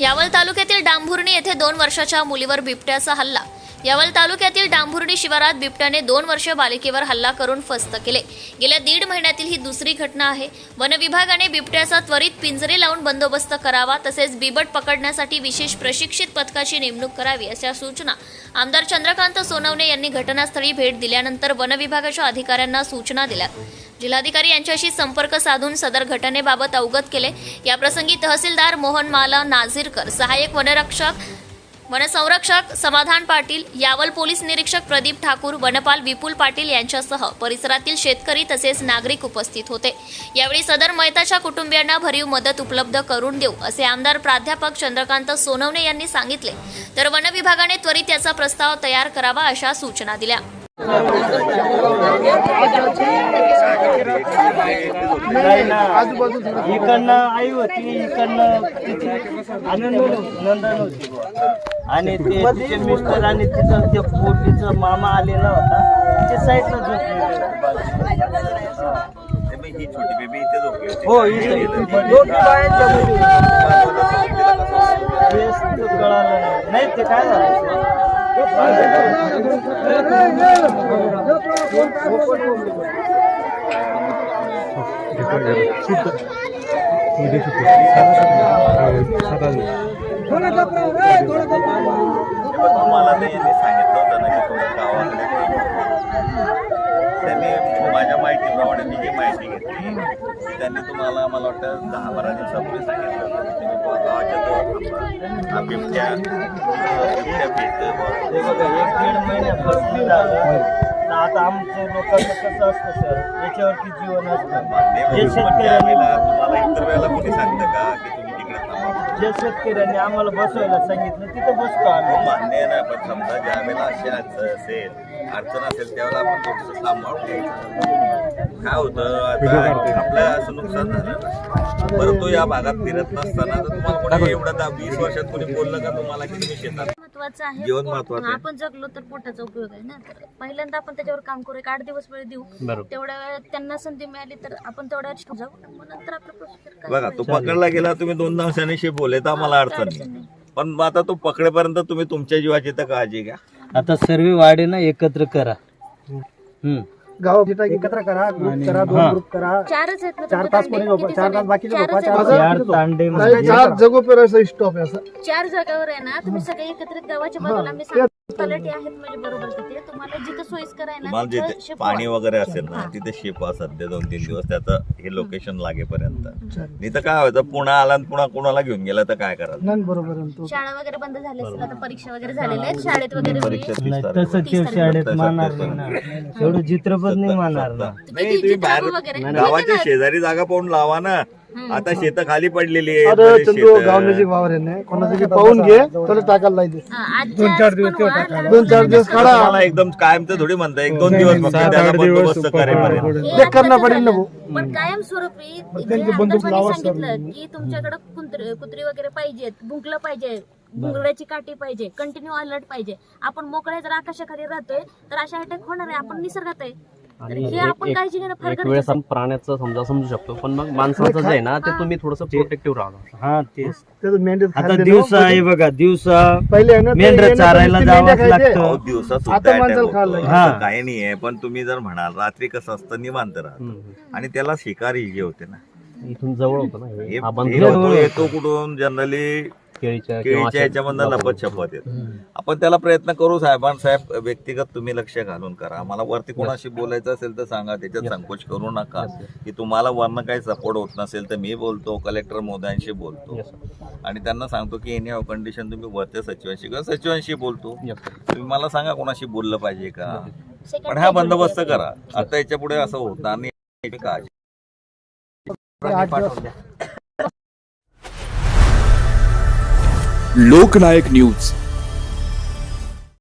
यावल तालुक्यातील डांभुर्णी येथे दोन वर्षाच्या मुलीवर बिबट्याचा हल्ला. यावल तालुक्यातील डांभुर्णी शिवारात बिबट्याने दोन वर्ष बालिकेवर हल्ला करून फस्त केले. गेल्या दीड महिन्यातील ही दुसरी घटना आहे. वनविभागाने बिबट्याचा त्वरित पिंजरे लावून बंदोबस्त करावा तसेच बिबट पकडण्यासाठी विशेष प्रशिक्षित पथकाची नेमणूक करावी अशा सूचना आमदार चंद्रकांत सोनवणे यांनी घटनास्थळी भेट दिल्यानंतर वनविभागाच्या अधिकाऱ्यांना सूचना दिल्या. जिल्हाधिकारी यांच्याशी संपर्क साधून सदर घटनेबाबत अवगत केले. याप्रसंगी तहसीलदार मोहन माला नाझीरकर सहाय्यक वनरक्षक वनसंरक्षक समाधान पाटील यावल पोलीस निरीक्षक प्रदीप ठाकूर वनपाल विपुल पाटील यांच्यासह परिसरातील शेतकरी तसेच नागरिक उपस्थित होते. यावेळी सदर मयताच्या कुटुंबियांना भरीव मदत उपलब्ध करून देऊ असे आमदार प्राध्यापक चंद्रकांत सोनवणे यांनी सांगितले. तर वन विभागाने त्वरित याचा प्रस्ताव तयार करावा अशा सूचना दिल्या. इकडनं आई होती इकडनं तिची आनंद नंदन होती. आणि ते तिचे मिस्टर आणि तिचं ते पोटीचा मामा आलेला होता ते साईडला झोपलेले ही छोटी बेबी इथे झोपली होती. हो कळालं नाही. नाही ते काय झालं मला ते यांनी सांगितलं होतं ना की थोडं गावाकडे त्यांनी माझ्या माहितीप्रमाणे मी जी माहिती घेतली ती त्यांनी तुम्हाला मला वाटतं दहा बारा दिवसापूर्वी सांगितलं होतं तुम्ही गावाच्या जवळ थांबा. हा बिबट्या बिबट्या भेटतोय ते एक दीड महिन्यापासून झालं तर आता आमचं लोकांचं कसं असतं सर? याच्यावरती जीवन असतं. जे. पण शेतकऱ्यांनी तुम्हाला इतर वेळेला कोणी सांगतं का की तुम्ही तिकडे थांबा? जे शेतकऱ्यांनी आम्हाला बसवायला सांगितलं तिथं बसतो आम्ही. मान्य आहे ना पण समजा ज्या वेळेला अशी अडचण असेल अडचण असेल त्यावेळेला आपण थोडंसं सांभाळून घ्यायचं काय होतं आता आपलं असं नुकसान झालं ना. बरं तो या भागात फिरत नसताना तर तुम्हाला कोणी एवढं दहा वीस वर्षात कोणी बोललं का तुम्हाला की तुम्ही शेतात महत्वाचं आहे. जीवन पोट- महत्वाचं आहे. आपण जगलो तर पोटाचा उपयोग आहे ना. तर पहिल्यांदा आपण त्याच्यावर काम करू. एक आठ दिवस वेळ देऊ. तेवढ्या वेळात त्यांना संधी मिळाली तर आपण तेवढ्या वेळात जाऊ. मग नंतर आपलं प्रोसिजर काय बघा तो पकडला गेला तुम्ही दोन दिवसांनी शिपवले तर आम्हाला अडचण नाही. पण मग आता तो पकडेपर्यंत तुम्ही तुमच्या जीवाची तर काळजी घ्या. आता सर्व वाडे ना एकत्र करा. हम्म. गाव एकत्र करा ग्रुप करा दोन ग्रुप करा. चारच आहेत ना चार तुमचे तास तांडे? कोणी झोपा किती चार जण तास? बाकीचे झोपा आहेत. चार चार तांडे नाही, म्हणजे चार जगो पेरायचा स्टॉप आहे असं. चार जागावर आहे ना तुम्ही सगळे एकत्रित गावाच्या बाजूला सांगतो. तलाठी आहेत म्हणजे बरोबर तिथे तुम्हाला जिथं सोयीस्कर आहे ना तुम्हाला तिथं जिथे शिकवा. पाणी वगैरे असेल ना तिथे शिपा सध्या दोन तीन दिवस त्याचं हे लोकेशन लागेपर्यंत. नाही तर काय व्हायचं पुन्हा आला आणि पुन्हा कोणाला घेऊन गेला तर काय करायचं? नाही बरोबर आहे तो. शाळा वगैरे बंद झाली असेल आता परीक्षा वगैरे झालेल्या आहेत शाळेत वगैरे परीक्षा होईल. तीस नाही तारखेला. तसं ते शाळेत मानणार नाही ना. एवढं चित्रपट नाही मानणार ना. नाही तुम्ही वगैरे. गावाच्या शेजारी जागा पाहून लावा ना. आता शेत खाली पडलेली आहे अरे चंदू वावर कोणाचं पाहून घे. तर टाकायला हा, आज पण वा, दोन चार दिवस काढा. तुम्हाला एकदम कायमचं थोडी म्हणता एक दोन दिवस फक्त त्याला बंदोबस्त करेपर्यंत. हे आता पडेल ना. पण कायमस्वरूपी जे आमदारपणी सांगितलं की तुमच्याकडे कुत्री वगैरे पाहिजेत भुंकलं पाहिजे भुंगड्याची काठी पाहिजे कंटिन्यू अलर्ट पाहिजे. आपण मोकळ्या जर आकाशाखाली राहतोय तर अशा अटॅक होणार आहे. आपण निसर्गात आहे. तर हे आपण काळजी घेणं फार एक गरजेचं वेळेस आपण प्राण्याचं समजा समजू शकतो पण मग माणसाचं जे आहे ना ते तुम्ही थोडस प्रोटेक्टिव्ह राहा हा तेच त्याचं मेंढ्यात आता खाद्य दिवसा आहे बघा दिवसा पहिले आहे ना ते मेंढरं येण्याच्या चारायला दिवशी मेंढ्या जावंच खायचे. लागतं. अहो, दिवसा आता सुद्धा attack माणसाला होतो. खायला लागेल. हा. असं काही नाही आहे पण तुम्ही जर म्हणाल रात्री कसं असतं निवांत राहत आणि त्याला शिकारी जे होते ना इथून जवळ होतं ना हे. हे हा बंद हे होतो- येतो कुठून जनरली केळीच्या किंवा केळीच्या लपत छपत येत. आपण त्याला प्रयत्न करू साहेबां साहेब व्यक्तिगत तुम्ही लक्ष घालून करा. मला वरती कोणाशी बोलायचं असेल तर सांगा त्याच्यात संकोच करू नका. की तुम्हाला वरनं काही सपोर्ट होत नसेल तर मी बोलतो कलेक्टर मोदयांशी बोलतो. आणि त्यांना सांगतो की एनी कंडिशन तुम्ही वरच्या सचिवांशी किंवा सचिवांशी बोलतो. तुम्ही मला सांगा कोणाशी बोललं पाहिजे का? पण हा बंदोबस्त. करा. आता याच्यापुढे असं होणार नाही. काळजी आठ दिवस. लोकनायक न्यूज.